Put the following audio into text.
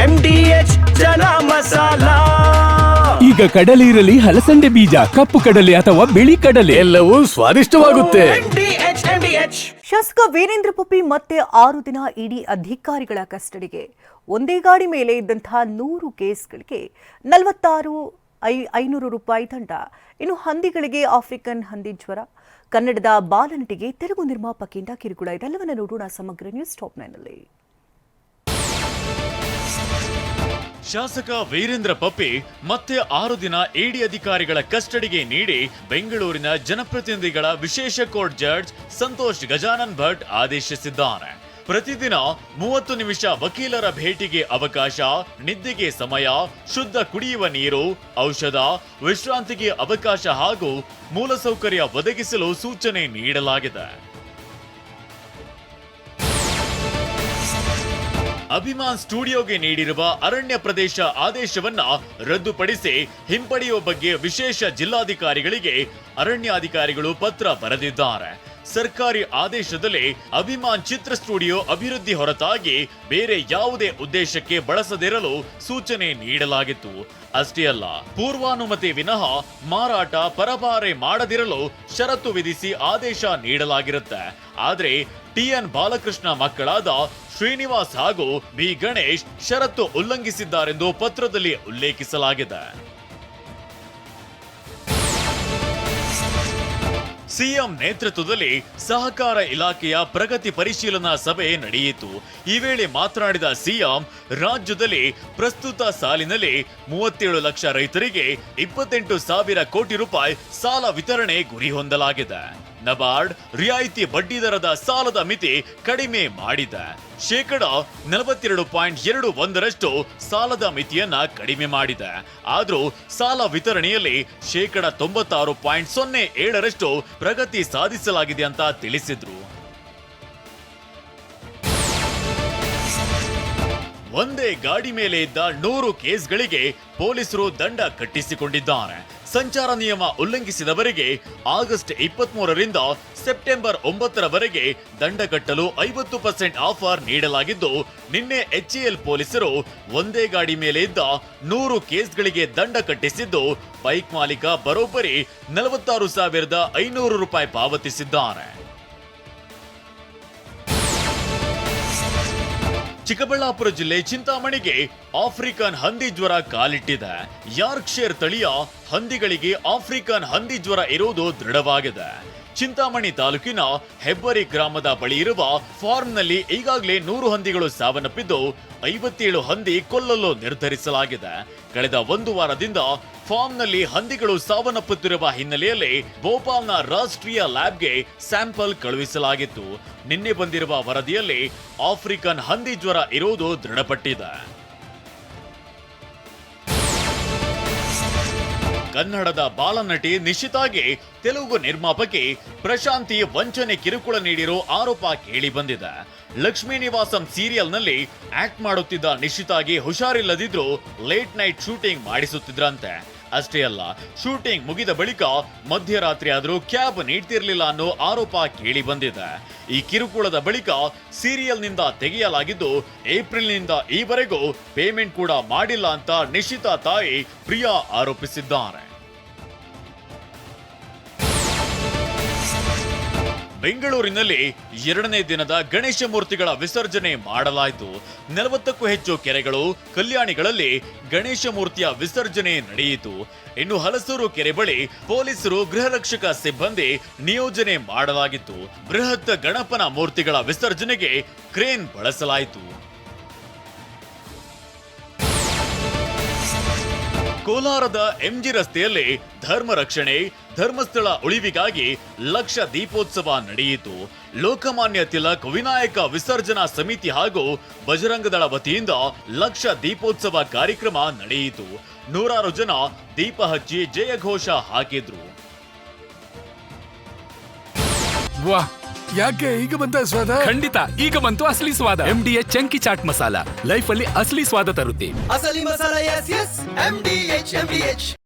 M D H chana masala. ಈಗ ಕಡಲೆ ಇರಲಿ ಹಲಸಂಡೆ ಬೀಜ ಕಪ್ಪು ಕಡಲೆ ಅಥವಾ ಬಿಳಿ ಕಡಲೆ. ಎಲ್ಲವೂ ಸ್ವಾದಿಷ್ಟವಾಗುತ್ತೆ. ಎಂ ಡಿ ಎಚ್ ಎಂ ಶಾಸಕ ವೀರೇಂದ್ರ ಪುಪ್ಪಿ ಮತ್ತೆ ಆರು ದಿನ ಇಡಿ ಅಧಿಕಾರಿಗಳ ಕಸ್ಟಡಿಗೆ. ಒಂದೇ ಗಾಡಿ ಮೇಲೆ ಇದ್ದಂತಹ ನೂರು ಕೇಸ್ಗಳಿಗೆ ನಲವತ್ತಾರು ಐ ಐನೂರು ರೂಪಾಯಿ ದಂಡ. ಇನ್ನು ಹಂದಿಗಳಿಗೆ ಆಫ್ರಿಕನ್ ಹಂದಿ ಜ್ವರ. ಕನ್ನಡದ ಬಾಲನಟಿಗೆ ತೆಲುಗು ನಿರ್ಮಾಪಕಿಯಿಂದ ಕಿರುಕುಳ. ಇದೆಲ್ಲವನ್ನ ನೋಡೋಣ ಸಮಗ್ರ ನ್ಯೂಸ್ ಟಾಪ್ ನೈನಲ್ಲಿ ಶಾಸಕ ವೀರೇಂದ್ರ ಪಪ್ಪಿ ಮತ್ತೆ ಆರು ದಿನ ಎಡಿ ಅಧಿಕಾರಿಗಳ ಕಸ್ಟಡಿಗೆ ನೀಡಿ ಬೆಂಗಳೂರಿನ ಜನಪ್ರತಿನಿಧಿಗಳ ವಿಶೇಷ ಕೋರ್ಟ್ ಜಡ್ಜ್ ಸಂತೋಷ್ ಗಜಾನನ್ ಭಟ್ ಆದೇಶಿಸಿದ್ದಾರೆ ಪ್ರತಿದಿನ ಮೂವತ್ತು ನಿಮಿಷ ವಕೀಲರ ಭೇಟಿಗೆ ಅವಕಾಶ, ನಿದ್ದೆಗೆ ಸಮಯ, ಶುದ್ಧ ಕುಡಿಯುವ ನೀರು, ಔಷಧ, ವಿಶ್ರಾಂತಿಗೆ ಅವಕಾಶ ಹಾಗೂ ಮೂಲಸೌಕರ್ಯ ಒದಗಿಸಲು ಸೂಚನೆ ನೀಡಲಾಗಿದೆ. ಅಭಿಮಾನ್ ಸ್ಟುಡಿಯೋಗೆ ನೀಡಿರುವ ಅರಣ್ಯ ಪ್ರದೇಶ ಆದೇಶವನ್ನ ರದ್ದುಪಡಿಸಿ ಹಿಂಪಡೆಯುವ ಬಗ್ಗೆ ವಿಶೇಷ ಜಿಲ್ಲಾಧಿಕಾರಿಗಳಿಗೆ ಅರಣ್ಯಾಧಿಕಾರಿಗಳು ಪತ್ರ ಬರೆದಿದ್ದಾರೆ. ಸರ್ಕಾರಿ ಆದೇಶದಲ್ಲಿ ಅಭಿಮಾನ್ ಚಿತ್ರ ಸ್ಟುಡಿಯೋ ಅಭಿವೃದ್ಧಿ ಹೊರತಾಗಿ ಬೇರೆ ಯಾವುದೇ ಉದ್ದೇಶಕ್ಕೆ ಬಳಸದಿರಲು ಸೂಚನೆ ನೀಡಲಾಗಿತ್ತು. ಅಷ್ಟೇ ಅಲ್ಲ, ಪೂರ್ವಾನುಮತಿ ವಿನಃ ಮಾರಾಟ ಪರಭಾರೆ ಮಾಡದಿರಲು ಷರತ್ತು ವಿಧಿಸಿ ಆದೇಶ ನೀಡಲಾಗಿರುತ್ತೆ. ಆದರೆ ಟಿಎನ್ ಬಾಲಕೃಷ್ಣ ಮಕ್ಕಳಾದ ಶ್ರೀನಿವಾಸ್ ಹಾಗೂ ಬಿ ಗಣೇಶ್ ಷರತ್ತು ಉಲ್ಲಂಘಿಸಿದ್ದಾರೆಂದು ಪತ್ರದಲ್ಲಿ ಉಲ್ಲೇಖಿಸಲಾಗಿದೆ. ಸಿಎಂ ನೇತೃತ್ವದಲ್ಲಿ ಸಹಕಾರ ಇಲಾಖೆಯ ಪ್ರಗತಿ ಪರಿಶೀಲನಾ ಸಭೆ ನಡೆಯಿತು. ಈ ವೇಳೆ ಮಾತನಾಡಿದ ಸಿಎಂ, ರಾಜ್ಯದಲ್ಲಿ ಪ್ರಸ್ತುತ ಸಾಲಿನಲ್ಲಿ ಮೂವತ್ತೇಳು ಲಕ್ಷ ರೈತರಿಗೆ ಇಪ್ಪತ್ತೆಂಟು ಸಾವಿರ ಕೋಟಿ ರೂಪಾಯಿ ಸಾಲ ವಿತರಣೆ ಗುರಿ ಹೊಂದಲಾಗಿದೆ. ನಬಾರ್ಡ್ ರಿಯಾಯಿತಿ ಬಡ್ಡಿ ದರದ ಸಾಲದ ಮಿತಿ ಕಡಿಮೆ ಮಾಡಿದೆ. ಶೇಕಡ ನಲವತ್ತೆರಡು ಪಾಯಿಂಟ್ ಎರಡು ಒಂದರಷ್ಟು ಸಾಲದ ಮಿತಿಯನ್ನ ಕಡಿಮೆ ಮಾಡಿದೆ. ಆದರೂ ಸಾಲ ವಿತರಣೆಯಲ್ಲಿ ಶೇಕಡ ತೊಂಬತ್ತಾರು ಪಾಯಿಂಟ್ ಸೊನ್ನೆ ಏಳರಷ್ಟು ಪ್ರಗತಿ ಸಾಧಿಸಲಾಗಿದೆ ಅಂತ ತಿಳಿಸಿದ್ರು. ಒಂದೇ ಗಾಡಿ ಮೇಲೆ ಇದ್ದ ನೂರು ಕೇಸ್ಗಳಿಗೆ ಪೊಲೀಸರು ದಂಡ ಕಟ್ಟಿಸಿಕೊಂಡಿದ್ದಾರೆ. ಸಂಚಾರ ನಿಯಮ ಉಲ್ಲಂಘಿಸಿದವರಿಗೆ ಆಗಸ್ಟ್ ಇಪ್ಪತ್ತ್ ಮೂರರಿಂದ ಸೆಪ್ಟೆಂಬರ್ ಒಂಬತ್ತರವರೆಗೆ ದಂಡ ಕಟ್ಟಲು ಐವತ್ತು ಪರ್ಸೆಂಟ್ ಆಫರ್ ನೀಡಲಾಗಿದ್ದು, ನಿನ್ನೆ ಎಚ್ಎಎಲ್ ಪೊಲೀಸರು ಒಂದೇ ಗಾಡಿ ಮೇಲೆ ಇದ್ದ ನೂರು ಕೇಸ್ಗಳಿಗೆ ದಂಡ ಕಟ್ಟಿಸಿದ್ದು, ಬೈಕ್ ಮಾಲೀಕ ಬರೋಬ್ಬರಿ ನಲವತ್ತಾರು ಸಾವಿರದ ಐನೂರು ರೂಪಾಯಿ ಪಾವತಿಸಿದ್ದಾರೆ ಚಿಕ್ಕಬಳ್ಳಾಪುರ ಜಿಲ್ಲೆ ಚಿಂತಾಮಣಿಗೆ ಆಫ್ರಿಕನ್ ಹಂದಿ ಜ್ವರ ಕಾಲಿಟ್ಟಿದೆ. ಯಾರ್ಕ್ಷೇರ್ ತಳಿಯ ಹಂದಿಗಳಿಗೆ ಆಫ್ರಿಕನ್ ಹಂದಿ ಜ್ವರ ಇರುವುದು ದೃಢವಾಗಿದೆ. ಚಿಂತಾಮಣಿ ತಾಲೂಕಿನ ಹೆಬ್ಬರಿ ಗ್ರಾಮದ ಬಳಿ ಇರುವ ಫಾರ್ಮ್ನಲ್ಲಿ ಈಗಾಗಲೇ ನೂರು ಹಂದಿಗಳು ಸಾವನ್ನಪ್ಪಿದ್ದು ಐವತ್ತೇಳು ಹಂದಿ ಕೊಲ್ಲಲು ನಿರ್ಧರಿಸಲಾಗಿದೆ. ಕಳೆದ ಒಂದು ವಾರದಿಂದ ಫಾರ್ಮ್ನಲ್ಲಿ ಹಂದಿಗಳು ಸಾವನ್ನಪ್ಪುತ್ತಿರುವ ಹಿನ್ನೆಲೆಯಲ್ಲಿ ಭೋಪಾಲ್ನ ರಾಷ್ಟ್ರೀಯ ಲ್ಯಾಬ್ಗೆ ಸ್ಯಾಂಪಲ್ ಕಳುಹಿಸಲಾಗಿತ್ತು. ನಿನ್ನೆ ಬಂದಿರುವ ವರದಿಯಲ್ಲಿ ಆಫ್ರಿಕನ್ ಹಂದಿ ಜ್ವರ ಇರುವುದು ದೃಢಪಟ್ಟಿದೆ. ಕನ್ನಡದ ಬಾಲನಟಿ ನಿಶಿತಾಗೆ ತೆಲುಗು ನಿರ್ಮಾಪಕಿ ಪ್ರಶಾಂತಿ ವಂಚನೆ ಕಿರುಕುಳ ನೀಡಿರೋ ಆರೋಪ ಕೇಳಿ ಬಂದಿದೆ. ಲಕ್ಷ್ಮೀ ನಿವಾಸಂ ಸೀರಿಯಲ್ನಲ್ಲಿ ಆಕ್ಟ್ ಮಾಡುತ್ತಿದ್ದ ನಿಶಿತಾಗೆ ಹುಷಾರಿಲ್ಲದಿದ್ರು ಲೇಟ್ ನೈಟ್ ಶೂಟಿಂಗ್ ಮಾಡಿಸುತ್ತಿದ್ರಂತೆ. ಅಷ್ಟೇ ಅಲ್ಲ ಶೂಟಿಂಗ್ ಮುಗಿದ ಬಳಿಕ ಮಧ್ಯರಾತ್ರಿ ಆದರೂ ಕ್ಯಾಬ್ ನೀಡ್ತಿರ್ಲಿಲ್ಲ ಅನ್ನೋ ಆರೋಪ ಕೇಳಿ ಬಂದಿದೆ. ಈ ಕಿರುಕುಳದ ಬಳಿಕ ಸೀರಿಯಲ್ನಿಂದ ತೆಗೆಯಲಾಗಿದ್ದು, ಏಪ್ರಿಲ್ನಿಂದ ಈವರೆಗೂ ಪೇಮೆಂಟ್ ಕೂಡ ಮಾಡಿಲ್ಲ ಅಂತ ನಿಶಿತಾ ತಾಯಿ ಪ್ರಿಯಾ ಆರೋಪಿಸಿದ್ದಾರೆ. ಬೆಂಗಳೂರಿನಲ್ಲಿ ಎರಡನೇ ದಿನದ ಗಣೇಶ ಮೂರ್ತಿಗಳ ವಿಸರ್ಜನೆ ಮಾಡಲಾಯಿತು. ನಲವತ್ತಕ್ಕೂ ಹೆಚ್ಚು ಕೆರೆಗಳು, ಕಲ್ಯಾಣಿಗಳಲ್ಲಿ ಗಣೇಶ ಮೂರ್ತಿಯ ವಿಸರ್ಜನೆ ನಡೆಯಿತು. ಇನ್ನು ಹಲಸೂರು ಕೆರೆ ಬಳಿ ಪೊಲೀಸರು ಗೃಹ ರಕ್ಷಕ ಸಿಬ್ಬಂದಿ ನಿಯೋಜನೆ ಮಾಡಲಾಗಿತ್ತು. ಬೃಹತ್ ಗಣಪನ ಮೂರ್ತಿಗಳ ವಿಸರ್ಜನೆಗೆ ಕ್ರೇನ್ ಬಳಸಲಾಯಿತು. ಕೋಲಾರದ ಎಂಜಿ ರಸ್ತೆಯಲ್ಲಿ ಧರ್ಮ ರಕ್ಷಣೆ ಧರ್ಮಸ್ಥಳ ಉಳಿವಿಗಾಗಿ ಲಕ್ಷ ದೀಪೋತ್ಸವ ನಡೆಯಿತು. ಲೋಕಮಾನ್ಯ ತಿಲಕ್ ವಿನಾಯಕ ವಿಸರ್ಜನಾ ಸಮಿತಿ ಹಾಗೂ ಬಜರಂಗದಳ ವತಿಯಿಂದ ಲಕ್ಷ ದೀಪೋತ್ಸವ ಕಾರ್ಯಕ್ರಮ ನಡೆಯಿತು. ನೂರಾರು ಜನ ದೀಪ ಹಚ್ಚಿ ಜಯಘೋಷ ಹಾಕಿದ್ರು. ವಾಹ್ ಯಾಕೆ ಈಗ ಬಂತ ಸ್ವಾದ? ಖಂಡಿತ ಈಗ ಬಂತು ಅಸಲಿ ಸ್ವಾದ. M D chunky chaat masala. Life ಅಲ್ಲಿ ಅಸಲಿ ಸ್ವಾದ ತರುತ್ತೆ. ಅಸಲಿ masala S S M D H M D H